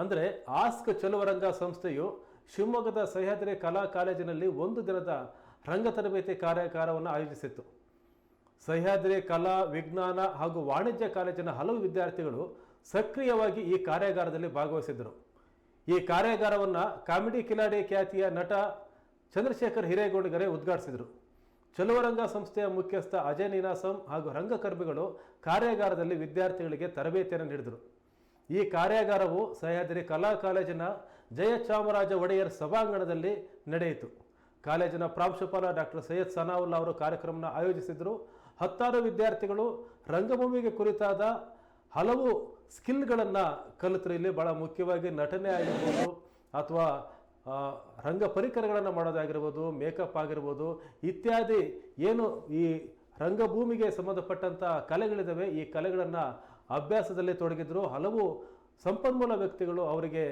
ಅಂದರೆ ಆಸ್ಕ್ ಚಲುವರಂಗ ಸಂಸ್ಥೆಯು ಶಿವಮೊಗ್ಗದ ಸಹ್ಯಾದ್ರಿ ಕಲಾ ಕಾಲೇಜಿನಲ್ಲಿ ಒಂದು ದಿನದ ರಂಗ ತರಬೇತಿ ಕಾರ್ಯಾಗಾರವನ್ನು ಆಯೋಜಿಸಿತ್ತು. ಸಹ್ಯಾದ್ರಿ ಕಲಾ, ವಿಜ್ಞಾನ ಹಾಗೂ ವಾಣಿಜ್ಯ ಕಾಲೇಜಿನ ಹಲವು ವಿದ್ಯಾರ್ಥಿಗಳು ಸಕ್ರಿಯವಾಗಿ ಈ ಕಾರ್ಯಾಗಾರದಲ್ಲಿ ಭಾಗವಹಿಸಿದ್ದರು. ಈ ಕಾರ್ಯಾಗಾರವನ್ನು ಕಾಮಿಡಿ ಕಿಲಾಡಿ ಖ್ಯಾತಿಯ ನಟ ಚಂದ್ರಶೇಖರ್ ಹಿರೇಗೌಡಗರೆ ಉದ್ಘಾಟಿಸಿದರು. ಚಲುವರಂಗ ಸಂಸ್ಥೆಯ ಮುಖ್ಯಸ್ಥ ಅಜಯ್ ನೀನಾಸಂ ಹಾಗೂ ರಂಗಕರ್ಮಿಗಳು ಕಾರ್ಯಾಗಾರದಲ್ಲಿ ವಿದ್ಯಾರ್ಥಿಗಳಿಗೆ ತರಬೇತಿಯನ್ನು ನೀಡಿದರು. ಈ ಕಾರ್ಯಾಗಾರವು ಸಹ್ಯಾದ್ರಿ ಕಲಾ ಕಾಲೇಜಿನ ಜಯಚಾಮರಾಜ ಒಡೆಯರ್ ಸಭಾಂಗಣದಲ್ಲಿ ನಡೆಯಿತು. ಕಾಲೇಜಿನ ಪ್ರಾಂಶುಪಾಲ ಡಾಕ್ಟರ್ ಸೈಯದ್ ಸನಾವುಲ್ಲಾ ಅವರು ಕಾರ್ಯಕ್ರಮನ ಆಯೋಜಿಸಿದರು. ಹತ್ತಾರು ವಿದ್ಯಾರ್ಥಿಗಳು ರಂಗಭೂಮಿಗೆ ಕುರಿತಾದ ಹಲವು ಸ್ಕಿಲ್ಗಳನ್ನು ಕಲಿತರು. ಇಲ್ಲಿ ಭಾಳ ಮುಖ್ಯವಾಗಿ ನಟನೆ ಆಗಿರ್ಬೋದು ಅಥವಾ ರಂಗ ಪರಿಕರಗಳನ್ನು ಮಾಡೋದಾಗಿರ್ಬೋದು, ಮೇಕಪ್ ಆಗಿರ್ಬೋದು, ಇತ್ಯಾದಿ ಏನು ಈ ರಂಗಭೂಮಿಗೆ ಸಂಬಂಧಪಟ್ಟಂಥ ಕಲೆಗಳಿದ್ದಾವೆ ಈ ಕಲೆಗಳನ್ನು ಅಭ್ಯಾಸದಲ್ಲಿ ತೊಡಗಿದ್ರು, ಹಲವು ಸಂಪನ್ಮೂಲ ವ್ಯಕ್ತಿಗಳು ಅವರಿಗೆ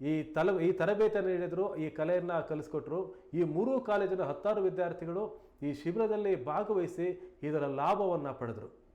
ಈ ತಲ, ಈ ತರಬೇತಿಯನ್ನು ನೀಡಿದರು, ಈ ಕಲೆಯನ್ನು ಕಲಿಸ್ಕೊಟ್ರು. ಈ ಮೂರೂ ಕಾಲೇಜಿನ ಹತ್ತಾರು ವಿದ್ಯಾರ್ಥಿಗಳು ಈ ಶಿಬಿರದಲ್ಲಿ ಭಾಗವಹಿಸಿ ಇದರ ಲಾಭವನ್ನು ಪಡೆದರು.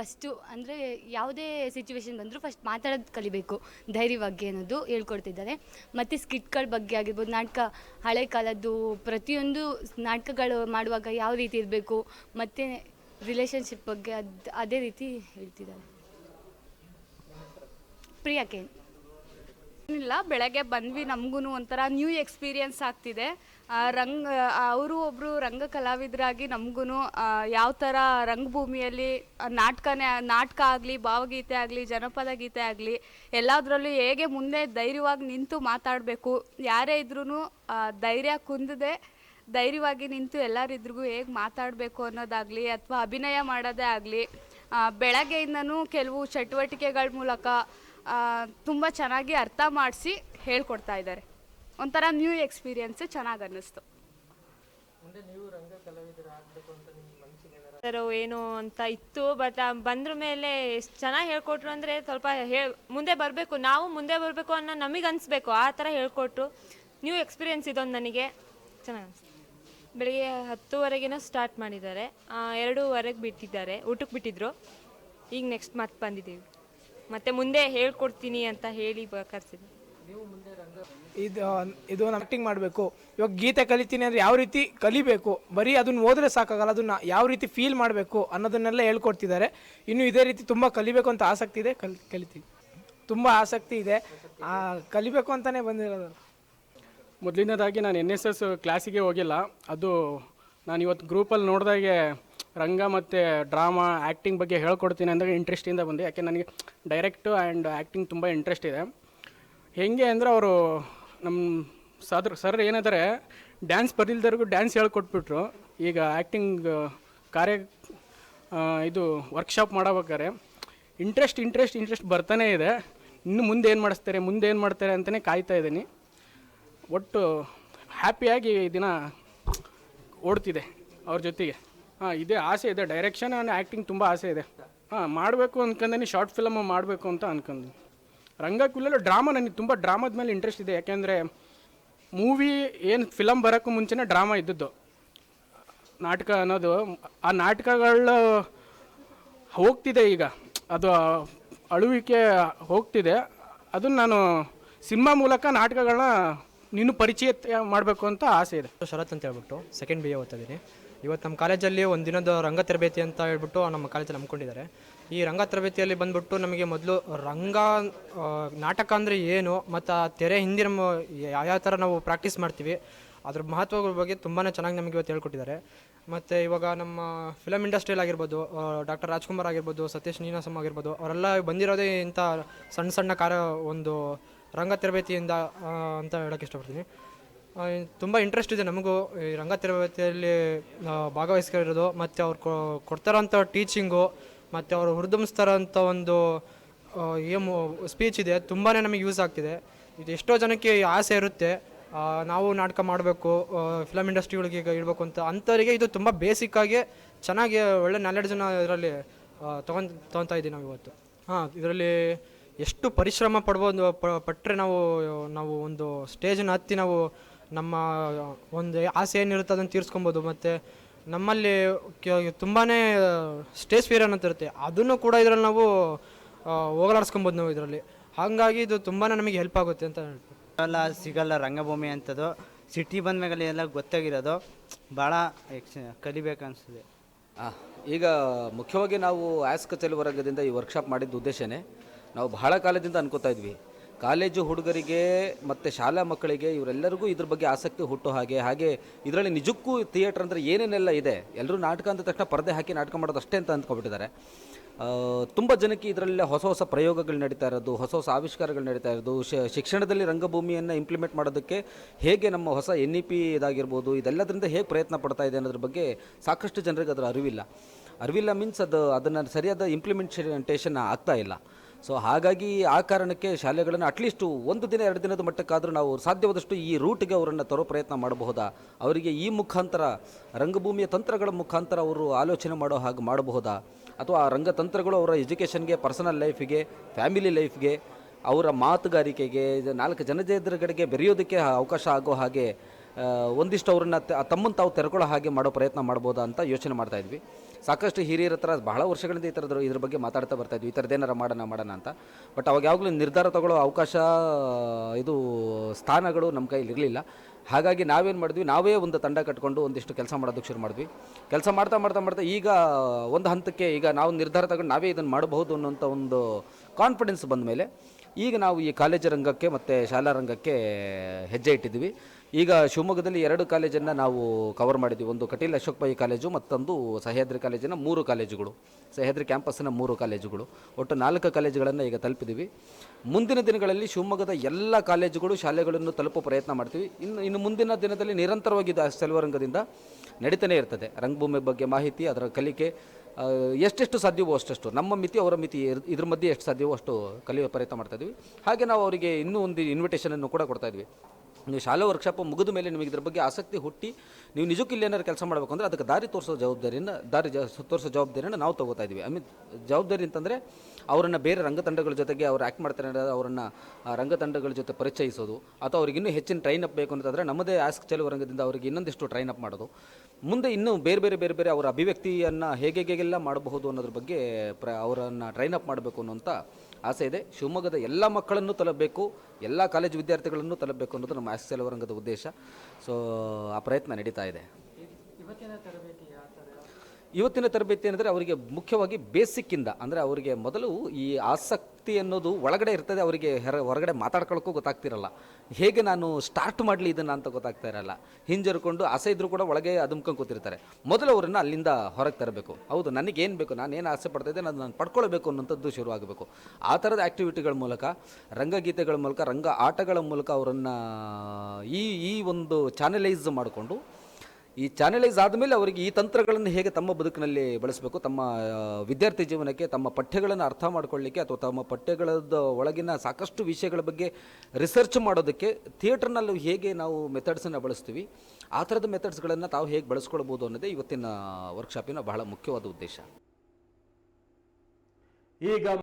ಫಸ್ಟು ಅಂದರೆ ಯಾವುದೇ ಸಿಚುವೇಶನ್ ಬಂದರೂ ಫಸ್ಟ್ ಮಾತಾಡೋದು ಕಲಿಬೇಕು. ಧೈರ್ಯವಾಗಿ ಅನ್ನೋದು ಹೇಳ್ಕೊಡ್ತಿದ್ದಾರೆ. ಮತ್ತು ಸ್ಕಿಟ್ಗಳ ಬಗ್ಗೆ ಆಗಿರ್ಬೋದು, ನಾಟಕ, ಹಳೆ ಕಾಲದ್ದು ಪ್ರತಿಯೊಂದು ನಾಟಕಗಳು ಮಾಡುವಾಗ ಯಾವ ರೀತಿ ಇರಬೇಕು, ಮತ್ತು ರಿಲೇಷನ್ಶಿಪ್ ಬಗ್ಗೆ ಅದು, ಅದೇ ರೀತಿ ಹೇಳ್ತಿದ್ದಾರೆ. ಪ್ರಿಯಾ ಕೇನ್ ಏನಿಲ್ಲ, ಬೆಳಗ್ಗೆ ಬಂದ್ವಿ ನಮಗೂ ಒಂಥರ ನ್ಯೂ ಎಕ್ಸ್ಪೀರಿಯನ್ಸ್ ಆಗ್ತಿದೆ. ರಂಗ ಅವರು ಒಬ್ಬರು ರಂಗ ಕಲಾವಿದರಾಗಿ ನಮಗೂ ಯಾವ ಥರ ರಂಗಭೂಮಿಯಲ್ಲಿ ನಾಟಕನೇ, ನಾಟಕ ಆಗಲಿ, ಭಾವಗೀತೆ ಆಗಲಿ, ಜನಪದ ಗೀತೆ ಆಗಲಿ, ಎಲ್ಲದರಲ್ಲೂ ಹೇಗೆ ಮುಂದೆ ಧೈರ್ಯವಾಗಿ ನಿಂತು ಮಾತಾಡಬೇಕು, ಯಾರೇ ಇದ್ರೂ ಧೈರ್ಯ ಕುಂದದೆ, ಧೈರ್ಯವಾಗಿ ನಿಂತು ಎಲ್ಲರಿದ್ರಿಗೂ ಹೇಗೆ ಮಾತಾಡಬೇಕು ಅನ್ನೋದಾಗಲಿ, ಅಥವಾ ಅಭಿನಯ ಮಾಡೋದೇ ಆಗಲಿ ಬೆಳಗ್ಗೆಯಿಂದನೂ ಕೆಲವು ಚಟುವಟಿಕೆಗಳ ಮೂಲಕ ತುಂಬ ಚೆನ್ನಾಗಿ ಅರ್ಥ ಮಾಡಿಸಿ ಹೇಳ್ಕೊಡ್ತಾ ಇದ್ದಾರೆ. ಒಂಥರ ನ್ಯೂ ಎಕ್ಸ್ಪೀರಿಯನ್ಸ್ ಚೆನ್ನಾಗಿ ಅನ್ನಿಸ್ತು. ಏನು ಅಂತ ಇತ್ತು ಬಟ್ ಬಂದ್ರ ಮೇಲೆ ಎಷ್ಟು ಚೆನ್ನಾಗಿ ಹೇಳ್ಕೊಟ್ರು ಅಂದರೆ ಸ್ವಲ್ಪ ಹೇ ಮುಂದೆ ಬರಬೇಕು ನಾವು ಮುಂದೆ ಬರಬೇಕು ಅನ್ನೋ ನಮಗೆ ಅನಿಸ್ಬೇಕು ಆ ಥರ ಹೇಳ್ಕೊಟ್ರು. ನ್ಯೂ ಎಕ್ಸ್ಪೀರಿಯನ್ಸ್ ಇದೊಂದು ನನಗೆ ಚೆನ್ನಾಗಿ ಅನಿಸ್ತು. ಬೆಳಿಗ್ಗೆ ಹತ್ತುವರೆಗೇನೋ ಸ್ಟಾರ್ಟ್ ಮಾಡಿದ್ದಾರೆ ಎರಡೂವರೆಗೆ ಬಿಟ್ಟಿದ್ದಾರೆ ಊಟಕ್ಕೆ ಬಿಟ್ಟಿದ್ರು. ಈಗ ನೆಕ್ಸ್ಟ್ ಮತ್ತೆ ಬಂದಿದ್ದೀವಿ. ಮತ್ತೆ ಮುಂದೆ ಹೇಳ್ಕೊಡ್ತೀನಿ ಅಂತ ಹೇಳಿ ಬ ಕರೆಸಿದ್ರು ಇದು ಇದು ಆಕ್ಟಿಂಗ್ ಮಾಡಬೇಕು. ಇವಾಗ ಗೀತೆ ಕಲಿತೀನಿ ಅಂದರೆ ಯಾವ ರೀತಿ ಕಲಿಬೇಕು? ಬರೀ ಅದನ್ನ ಓದ್ರೆ ಸಾಕಾಗಲ್ಲ ಅದನ್ನ ಯಾವ ರೀತಿ ಫೀಲ್ ಮಾಡಬೇಕು ಅನ್ನೋದನ್ನೆಲ್ಲ ಹೇಳ್ಕೊಡ್ತಿದ್ದಾರೆ. ಇನ್ನು ಇದೇ ರೀತಿ ತುಂಬ ಕಲಿಬೇಕು ಅಂತ ಆಸಕ್ತಿ ಇದೆ ಕಲ್ ಕಲಿತೀನಿ. ತುಂಬ ಆಸಕ್ತಿ ಇದೆ. ಆ, ಕಲಿಬೇಕು ಅಂತಲೇ ಬಂದಿರೋದು. ಮೊದಲನೇದಾಗಿ ನಾನು ಎನ್ ಎಸ್ ಎಸ್ ಕ್ಲಾಸಿಗೆ ಹೋಗಿಲ್ಲ. ಅದು ನಾನು ಇವತ್ತು ಗ್ರೂಪಲ್ಲಿ ನೋಡಿದಾಗೆ ರಂಗ ಮತ್ತು ಡ್ರಾಮಾ ಆ್ಯಕ್ಟಿಂಗ್ ಬಗ್ಗೆ ಹೇಳ್ಕೊಡ್ತೀನಿ ಅಂದಾಗ ಇಂಟ್ರೆಸ್ಟಿಂದ ಬಂದೆ. ಯಾಕೆ ನನಗೆ ಡೈರೆಕ್ಟು ಆ್ಯಂಡ್ ಆ್ಯಕ್ಟಿಂಗ್ ತುಂಬ ಇಂಟ್ರೆಸ್ಟ್ ಇದೆ. ಹೇಗೆ ಅಂದರೆ ಅವರು ನಮ್ಮ ಸಾದ್ರ ಸರ್ ಏನಾದರೆ ಡ್ಯಾನ್ಸ್ ಬರ್ದಿಲ್ದವ್ರಿಗೂ ಡ್ಯಾನ್ಸ್ ಹೇಳ್ಕೊಟ್ಬಿಟ್ರು. ಈಗ ಆ್ಯಕ್ಟಿಂಗ್, ಕಾರ್ಯ ಇದು ವರ್ಕ್ಶಾಪ್ ಮಾಡಬೇಕಾರೆ ಇಂಟ್ರೆಸ್ಟ್ ಇಂಟ್ರೆಸ್ಟ್ ಇಂಟ್ರೆಸ್ಟ್ ಬರ್ತಾನೇ ಇದೆ. ಇನ್ನು ಮುಂದೆ ಏನು ಮಾಡಿಸ್ತಾರೆ, ಮುಂದೆ ಏನು ಮಾಡ್ತಾರೆ ಅಂತಲೇ ಕಾಯ್ತಾ ಇದ್ದೀನಿ. ಒಟ್ಟು ಹ್ಯಾಪಿಯಾಗಿ ದಿನ ಓಡ್ತಿದೆ ಅವ್ರ ಜೊತೆಗೆ. ಹಾಂ, ಇದೇ ಆಸೆ ಇದೆ. ಡೈರೆಕ್ಷನ್ ಆ್ಯಂಡ್ ಆ್ಯಕ್ಟಿಂಗ್ ತುಂಬ ಆಸೆ ಇದೆ. ಹಾಂ, ಮಾಡಬೇಕು ಅನ್ಕೊಂಡೀನಿ ಶಾರ್ಟ್ ಫಿಲಮ್ ಮಾಡಬೇಕು ಅಂತ ಅನ್ಕೊಂಡಿ ರಂಗಕ್ಕೂಲಲ್ಲೂ ಡ್ರಾಮಾ ನನಗೆ ತುಂಬ ಡ್ರಾಮಾದ ಮೇಲೆ ಇಂಟ್ರೆಸ್ಟ್ ಇದೆ. ಯಾಕೆಂದರೆ ಮೂವಿ ಏನು ಫಿಲಮ್ ಬರೋಕ್ಕೂ ಮುಂಚೆನೇ ಡ್ರಾಮಾ ಇದ್ದದ್ದು. ನಾಟಕ ಅನ್ನೋದು, ಆ ನಾಟಕಗಳು ಹೋಗ್ತಿದೆ ಈಗ. ಅದು ಅಳುವಿಕೆ ಹೋಗ್ತಿದೆ. ಅದನ್ನು ನಾನು ಸಿನಿಮಾ ಮೂಲಕ ನಾಟಕಗಳನ್ನ ನೀನು ಪರಿಚಯ ಮಾಡಬೇಕು ಅಂತ ಆಸೆ ಇದೆ. ಶರತ್ ಅಂತ ಹೇಳ್ಬಿಟ್ಟು ಸೆಕೆಂಡ್ ಬಿ ಎ ಓದ್ತಾ ಇವತ್ತು ನಮ್ಮ ಕಾಲೇಜಲ್ಲಿ ಒಂದು ದಿನದ ರಂಗ ತರಬೇತಿ ಅಂತ ಹೇಳ್ಬಿಟ್ಟು ನಮ್ಮ ಕಾಲೇಜಲ್ಲಿ ಹಮ್ಮಿಕೊಂಡಿದ್ದಾರೆ. ಈ ರಂಗ ತರಬೇತಿಯಲ್ಲಿ ಬಂದ್ಬಿಟ್ಟು ನಮಗೆ ಮೊದಲು ರಂಗ ನಾಟಕ ಅಂದರೆ ಏನು, ಮತ್ತು ಆ ತೆರೆ ಹಿಂದಿನ ಯಾವ ಯಾವ ಥರ ನಾವು ಪ್ರಾಕ್ಟೀಸ್ ಮಾಡ್ತೀವಿ, ಅದ್ರ ಮಹತ್ವಗಳ ಬಗ್ಗೆ ತುಂಬಾ ಚೆನ್ನಾಗಿ ನಮಗೆ ಇವತ್ತು ಹೇಳ್ಕೊಟ್ಟಿದ್ದಾರೆ. ಮತ್ತು ಇವಾಗ ನಮ್ಮ ಫಿಲಮ್ ಇಂಡಸ್ಟ್ರಿಯಲ್ಲಿ ಆಗಿರ್ಬೋದು ಡಾಕ್ಟರ್ ರಾಜ್ಕುಮಾರ್ ಆಗಿರ್ಬೋದು, ಸತೀಶ್ ನೀನಾಸಮ್ ಆಗಿರ್ಬೋದು, ಅವರೆಲ್ಲ ಬಂದಿರೋದೇ ಇಂಥ ಸಣ್ಣ ಸಣ್ಣ ಕಾರ್ಯ, ಒಂದು ರಂಗ ತರಬೇತಿಯಿಂದ ಅಂತ ಹೇಳೋಕ್ಕೆ ಇಷ್ಟಪಡ್ತೀನಿ. ತುಂಬ ಇಂಟ್ರೆಸ್ಟ್ ಇದೆ ನಮಗೂ. ಈ ರಂಗ ತರಬೇತಿಯಲ್ಲಿ ಭಾಗವಹಿಸ್ಕೊಂಡಿರೋದು ಮತ್ತು ಅವ್ರು ಕೊಡ್ತಾರಂಥ ಟೀಚಿಂಗು ಮತ್ತು ಅವರು ಹುರಿದುಂಬಿಸ್ತಾರಂಥ ಒಂದು ಏನು ಸ್ಪೀಚ್ ಇದೆ. ತುಂಬಾ ನಮಗೆ ಯೂಸ್ ಆಗ್ತಿದೆ. ಇದು ಎಷ್ಟೋ ಜನಕ್ಕೆ ಆಸೆ ಇರುತ್ತೆ. ನಾವು ನಾಟಕ ಮಾಡಬೇಕು ಫಿಲಮ್ ಇಂಡಸ್ಟ್ರಿಗಳಿಗೆ ಈಗ ಇಡಬೇಕು ಅಂತ ಅಂಥವರಿಗೆ ಇದು ತುಂಬ ಬೇಸಿಕ್ಕಾಗಿ ಚೆನ್ನಾಗಿ ಒಳ್ಳೆ ನಾಲೆಡ್ಜನ್ನ ಇದರಲ್ಲಿ ತೊಗೊಂಡು, ತಗೊತಾ ಇದ್ದೀವಿ ನಾವು ಇವತ್ತು. ಹಾಂ, ಇದರಲ್ಲಿ ಎಷ್ಟು ಪರಿಶ್ರಮ ಪಡ್ಬೋದು ಪಟ್ಟರೆ ನಾವು ನಾವು ಒಂದು ಸ್ಟೇಜನ್ನು ಹತ್ತಿ ನಾವು ನಮ್ಮ ಒಂದು ಆಸೆ ಏನಿರುತ್ತೆ ಅದನ್ನು ತೀರಿಸ್ಕೊಬೋದು. ಮತ್ತು ನಮ್ಮಲ್ಲಿ ತುಂಬಾ ಸ್ಟೇಜ್ ಫಿಯರ್ ಅನ್ನೋದು ಇರುತ್ತೆ. ಅದನ್ನು ಕೂಡ ಇದರಲ್ಲಿ ನಾವು ಹೋಗಲಾಡಿಸ್ಕೊಬೋದು ನಾವು ಇದರಲ್ಲಿ. ಹಾಗಾಗಿ ಇದು ತುಂಬಾ ನಮಗೆ ಹೆಲ್ಪ್ ಆಗುತ್ತೆ ಅಂತ ಹೇಳ್ಬೋದು. ಎಲ್ಲ ಸಿಗಲ್ಲ ರಂಗಭೂಮಿ ಅಂಥದ್ದು. ಸಿಟಿ ಬಂದ ಮೇಲೆ ಎಲ್ಲ ಗೊತ್ತಾಗಿರೋದು. ಭಾಳ ಎಕ್ಸ್ ಕಲಿಬೇಕು ಅನಿಸ್ತದೆ ಆ, ಈಗ ಮುಖ್ಯವಾಗಿ ನಾವು ಆಸ್ಕ ಕಚೇರಿ ಈ ವರ್ಕ್ಶಾಪ್ ಮಾಡಿದ ಉದ್ದೇಶನೇ ನಾವು ಬಹಳ ಕಾಲದಿಂದ ಅನ್ಕೋತಾ ಇದ್ವಿ. ಕಾಲೇಜು ಹುಡುಗರಿಗೆ ಮತ್ತು ಶಾಲಾ ಮಕ್ಕಳಿಗೆ ಇವರೆಲ್ಲರಿಗೂ ಇದ್ರ ಬಗ್ಗೆ ಆಸಕ್ತಿ ಹುಟ್ಟೋ ಹಾಗೆ ಹಾಗೆ ಇದರಲ್ಲಿ ನಿಜಕ್ಕೂ ಥಿಯೇಟ್ರ್ ಅಂದರೆ ಏನೇನೆಲ್ಲ ಇದೆ? ಎಲ್ಲರೂ ನಾಟಕ ಅಂದ ತಕ್ಷಣ ಪರದೆ ಹಾಕಿ ನಾಟಕ ಮಾಡೋದು ಅಷ್ಟೇ ಅಂತ ಅಂದ್ಕೊಬಿಟ್ಟಿದ್ದಾರೆ ತುಂಬ ಜನಕ್ಕೆ ಇದರಲ್ಲೇ ಹೊಸ ಹೊಸ ಪ್ರಯೋಗಗಳು ನಡೀತಾ ಇರೋದು, ಹೊಸ ಹೊಸ ಆವಿಷ್ಕಾರಗಳು ನಡೀತಾ ಇರೋದು ಶಿಕ್ಷಣದಲ್ಲಿ ರಂಗಭೂಮಿಯನ್ನು ಇಂಪ್ಲಿಮೆಂಟ್ ಮಾಡೋದಕ್ಕೆ ಹೇಗೆ ನಮ್ಮ ಹೊಸ ಎನ್ ಇ ಪಿ ಇದಾಗಿರ್ಬೋದು, ಇದೆಲ್ಲದರಿಂದ ಹೇಗೆ ಪ್ರಯತ್ನ ಪಡ್ತಾ ಇದೆ ಅನ್ನೋದ್ರ ಬಗ್ಗೆ ಸಾಕಷ್ಟು ಜನರಿಗೆ ಅದರ ಅರಿವಿಲ್ಲ. ಅರಿವಿಲ್ಲ ಮೀನ್ಸ್ ಅದು, ಅದನ್ನು ಸರಿಯಾದ ಇಂಪ್ಲಿಮೆಂಟೇಷನ್ ಆಗ್ತಾ ಇಲ್ಲ. ಸೊ ಹಾಗಾಗಿ ಆ ಕಾರಣಕ್ಕೆ ಶಾಲೆಗಳನ್ನು ಅಟ್ಲೀಸ್ಟು ಒಂದು ದಿನ, ಎರಡು ದಿನದ ಮಟ್ಟಕ್ಕಾದರೂ ನಾವು ಸಾಧ್ಯವಾದಷ್ಟು ಈ ರೂಟ್ಗೆ ಅವರನ್ನು ತರೋ ಪ್ರಯತ್ನ ಮಾಡಬಹುದಾ? ಅವರಿಗೆ ಈ ಮುಖಾಂತರ, ರಂಗಭೂಮಿಯ ತಂತ್ರಗಳ ಮುಖಾಂತರ ಅವರು ಆಲೋಚನೆ ಮಾಡೋ ಹಾಗೆ ಮಾಡಬಹುದಾ? ಅಥವಾ ಆ ರಂಗತಂತ್ರಗಳು ಅವರ ಎಜುಕೇಷನ್ಗೆ ಪರ್ಸನಲ್ ಲೈಫಿಗೆ ಫ್ಯಾಮಿಲಿ ಲೈಫ್ಗೆ ಅವರ ಮಾತುಗಾರಿಕೆಗೆ ನಾಲ್ಕು ನಾಲ್ಕು ಎದುರುಗಡೆಗೆ ಬೆರೆಯೋದಕ್ಕೆ ಅವಕಾಶ ಆಗೋ ಹಾಗೆ ಒಂದಿಷ್ಟು ಅವ್ರನ್ನ ತಮ್ಮನ್ನು ತಾವು ತೆರ್ಕೊಳ್ಳೋ ಹಾಗೆ ಮಾಡೋ ಪ್ರಯತ್ನ ಮಾಡ್ಬೋದಾ ಅಂತ ಯೋಚನೆ ಮಾಡ್ತಾ ಇದ್ವಿ. ಸಾಕಷ್ಟು ಹಿರಿಯರ ಹತ್ರ ಬಹಳ ವರ್ಷಗಳಿಂದ ಈ ಥರದ್ರು ಇದ್ರ ಬಗ್ಗೆ ಮಾತಾಡ್ತಾ ಬರ್ತಾಯಿದ್ವಿ ಈ ಥರದ್ದೇನಾರ ಮಾಡೋಣ ಮಾಡೋಣ ಅಂತ. ಬಟ್ ಅವಾಗ ಯಾವಾಗಲೂ ನಿರ್ಧಾರ ತಗೊಳ್ಳೋ ಅವಕಾಶ, ಇದು ಸ್ಥಾನಗಳು ನಮ್ಮ ಕೈಲಿ ಇರಲಿಲ್ಲ. ಹಾಗಾಗಿ ನಾವೇನು ಮಾಡಿದ್ವಿ, ನಾವೇ ಒಂದು ತಂಡ ಕಟ್ಕೊಂಡು ಒಂದಿಷ್ಟು ಕೆಲಸ ಮಾಡೋದಕ್ಕೆ ಶುರು ಮಾಡಿದ್ವಿ. ಕೆಲಸ ಮಾಡ್ತಾ ಮಾಡ್ತಾ ಮಾಡ್ತಾ ಈಗ ಒಂದು ಹಂತಕ್ಕೆ ಈಗ ನಾವು ನಿರ್ಧಾರ ತಗೊಂಡು ನಾವೇ ಇದನ್ನು ಮಾಡಬಹುದು ಅನ್ನೋಂಥ ಒಂದು ಕಾನ್ಫಿಡೆನ್ಸ್ ಬಂದ ಮೇಲೆ ಈಗ ನಾವು ಈ ಕಾಲೇಜು ರಂಗಕ್ಕೆ ಮತ್ತು ಶಾಲಾ ರಂಗಕ್ಕೆ ಹೆಜ್ಜೆ ಇಟ್ಟಿದ್ದೀವಿ. ಈಗ ಶಿವಮೊಗ್ಗದಲ್ಲಿ ಎರಡು ಕಾಲೇಜನ್ನು ನಾವು ಕವರ್ ಮಾಡಿದ್ವಿ. ಒಂದು ಕಟೀಲ್ ಅಶೋಕ್ ಪೈ ಕಾಲೇಜು, ಮತ್ತೊಂದು ಸಹ್ಯಾದ್ರಿ ಕಾಲೇಜಿನ ಮೂರು ಕಾಲೇಜುಗಳು. ಸಹ್ಯಾದ್ರಿ ಕ್ಯಾಂಪಸ್ನ ಮೂರು ಕಾಲೇಜುಗಳು. ಒಟ್ಟು ನಾಲ್ಕು ಕಾಲೇಜುಗಳನ್ನು ಈಗ ತಲುಪಿದ್ದೀವಿ ಮುಂದಿನ ದಿನಗಳಲ್ಲಿ ಶಿವಮೊಗ್ಗದ ಎಲ್ಲ ಕಾಲೇಜುಗಳು, ಶಾಲೆಗಳನ್ನು ತಲುಪೋ ಪ್ರಯತ್ನ ಮಾಡ್ತೀವಿ. ಇನ್ನು ಇನ್ನು ಮುಂದಿನ ದಿನದಲ್ಲಿ ನಿರಂತರವಾಗಿ ಇದು ಸೆಲ್ವರಂಗದಿಂದ ನಡೀತಾನೆ ಇರ್ತದೆ. ರಂಗಭೂಮಿ ಬಗ್ಗೆ ಮಾಹಿತಿ, ಅದರ ಕಲಿಕೆ ಎಷ್ಟೆಷ್ಟು ಸಾಧ್ಯವೋ ಅಷ್ಟು ನಮ್ಮ ಮಿತಿ, ಅವರ ಮಿತಿ, ಇದ್ರ ಮಧ್ಯೆ ಎಷ್ಟು ಸಾಧ್ಯವೋ ಅಷ್ಟು ಕಲಿಯುವ ಪ್ರಯತ್ನ ಮಾಡ್ತಾ ಇದ್ವಿ. ಹಾಗೆ ನಾವು ಅವರಿಗೆ ಇನ್ನೂ ಒಂದು ಇನ್ವಿಟೇಷನನ್ನು ಕೂಡ ಕೊಡ್ತಾ ಇದ್ವಿ. ನೀವು ಶಾಲೆ ವರ್ಕ್ಶಾಪ್ ಮುಗಿದ ಮೇಲೆ ನಿಮಗೆ ಇದ್ರ ಬಗ್ಗೆ ಆಸಕ್ತಿ ಹುಟ್ಟಿ ನೀವು ನಿಜಕ್ಕೂ ಇಲ್ಲಿ ಏನಾದ್ರು ಕೆಲಸ ಮಾಡಬೇಕು ಅಂದರೆ ಅದಕ್ಕೆ ದಾರಿ ತೋರಿಸೋ ಜವಾಬ್ದಾರಿಯನ್ನು ದಾರಿ ತೋರಿಸೋ ಜವಾಬ್ದಾರಿಯನ್ನು ನಾವು ತಗೋತಾ ಇದ್ದೀವಿ ಐ ಮೀನ್ ಜವಾಬ್ದಾರಿ ಅಂತಂದರೆ ಅವರನ್ನು ಬೇರೆ ರಂಗತಂಡಗಳ ಜೊತೆಗೆ ಅವ್ರು ಆ್ಯಕ್ಟ್ ಮಾಡ್ತಾರೆ ಅವರನ್ನು ರಂಗತಂಡಗಳ ಜೊತೆ ಪರಿಚಯಿಸೋದು. ಅಥವಾ ಅವ್ರಿಗೆ ಇನ್ನೂ ಹೆಚ್ಚಿನ ಟ್ರೈನ್ ಅಪ್ ಬೇಕು ಅಂತಂದರೆ ನಮ್ಮದೇ ಆಸ್ಕ್ ಚೆಲುವ ರಂಗದಿಂದ ಅವರಿಗೆ ಇನ್ನೊಂದಿಷ್ಟು ಟ್ರೈನ್ ಅಪ್ ಮಾಡೋದು. ಮುಂದೆ ಇನ್ನೂ ಬೇರೆ ಬೇರೆ ಬೇರೆ ಬೇರೆ ಅವರ ಅಭಿವ್ಯಕ್ತಿಯನ್ನು ಹೇಗೆ ಹೇಗೆಲ್ಲ ಮಾಡಬಹುದು ಅನ್ನೋದ್ರ ಬಗ್ಗೆ ಪ್ರ ಅವರನ್ನು ಟ್ರೈನ್ ಅಪ್ ಮಾಡಬೇಕು ಅನ್ನೋಂಥ ಆಸೆ ಇದೆ. ಶಿವಮೊಗ್ಗದ ಎಲ್ಲ ಮಕ್ಕಳನ್ನು ತಲುಪಬೇಕು, ಎಲ್ಲ ಕಾಲೇಜು ವಿದ್ಯಾರ್ಥಿಗಳನ್ನು ತಲುಪಬೇಕು ಅನ್ನೋದು ನಮ್ಮ ಆಸೆ ಚೆಲುವ ರಂಗದ ಉದ್ದೇಶ. ಸೊ ಆ ಪ್ರಯತ್ನ ನಡೀತಾ ಇದೆ. ಇವತ್ತಿನ ತರಬೇತಿ ಏನಂದರೆ ಅವರಿಗೆ ಮುಖ್ಯವಾಗಿ ಬೇಸಿಕ್ಕಿಂದ, ಅಂದರೆ ಅವರಿಗೆ ಮೊದಲು ಈ ಆಸಕ್ತಿ ಅನ್ನೋದು ಒಳಗಡೆ ಇರ್ತದೆ, ಅವರಿಗೆ ಹೆರ, ಹೊರಗಡೆ ಮಾತಾಡ್ಕೊಳ್ಳೋಕ್ಕೂ ಗೊತ್ತಾಗ್ತಿರಲ್ಲ. ಹೇಗೆ ನಾನು ಸ್ಟಾರ್ಟ್ ಮಾಡಲಿ ಇದನ್ನು ಅಂತ ಗೊತ್ತಾಗ್ತಾ ಇರಲ್ಲ. ಹಿಂಜರ್ಕೊಂಡು ಆಸೆ ಇದ್ರೂ ಕೂಡ ಒಳಗೆ ಅದುಮ್ಕೊಂಡು ಕೂತಿರ್ತಾರೆ. ಮೊದಲು ಅವರನ್ನು ಅಲ್ಲಿಂದ ಹೊರಗೆ ತರಬೇಕು. ಹೌದು, ನನಗೇನು ಬೇಕು, ನಾನು ಏನು ಆಸೆ ಪಡ್ತಾಯಿದ್ದೆ ನಾನು ನಾನು ಪಡ್ಕೊಳ್ಬೇಕು ಅನ್ನೋಂಥದ್ದು ಶುರುವಾಗಬೇಕು ಆ ಥರದ ಆ್ಯಕ್ಟಿವಿಟಿಗಳ ಮೂಲಕ, ರಂಗಗೀತೆಗಳ ಮೂಲಕ, ರಂಗ ಆಟಗಳ ಮೂಲಕ ಅವರನ್ನು ಈ ಈ ಒಂದು ಚಾನಲೈಸ್ ಮಾಡಿಕೊಂಡು ಈ ಚಾನಲೈಸ್ ಆದಮೇಲೆ ಅವರಿಗೆ ಈ ತಂತ್ರಗಳನ್ನು ಹೇಗೆ ತಮ್ಮ ಬದುಕಿನಲ್ಲಿ ಬಳಸಬೇಕು, ತಮ್ಮ ವಿದ್ಯಾರ್ಥಿ ಜೀವನಕ್ಕೆ ತಮ್ಮ ಪಠ್ಯಗಳನ್ನು ಅರ್ಥ ಮಾಡ್ಕೊಳ್ಳಿಕ್ಕೆ ಅಥವಾ ತಮ್ಮ ಪಠ್ಯಗಳದ ಒಳಗಿನ ಸಾಕಷ್ಟು ವಿಷಯಗಳ ಬಗ್ಗೆ ರಿಸರ್ಚ್ ಮಾಡೋದಕ್ಕೆ ಥಿಯೇಟರ್ನಲ್ಲಿ ಹೇಗೆ ನಾವು ಮೆಥಡ್ಸನ್ನು ಬಳಸ್ತೀವಿ, ಆ ಥರದ ಮೆಥಡ್ಸ್ಗಳನ್ನು ತಾವು ಹೇಗೆ ಬಳಸ್ಕೊಳ್ಬೋದು ಅನ್ನೋದೇ ಇವತ್ತಿನ ವರ್ಕ್ಶಾಪಿನ ಬಹಳ ಮುಖ್ಯವಾದ ಉದ್ದೇಶ. ಈಗ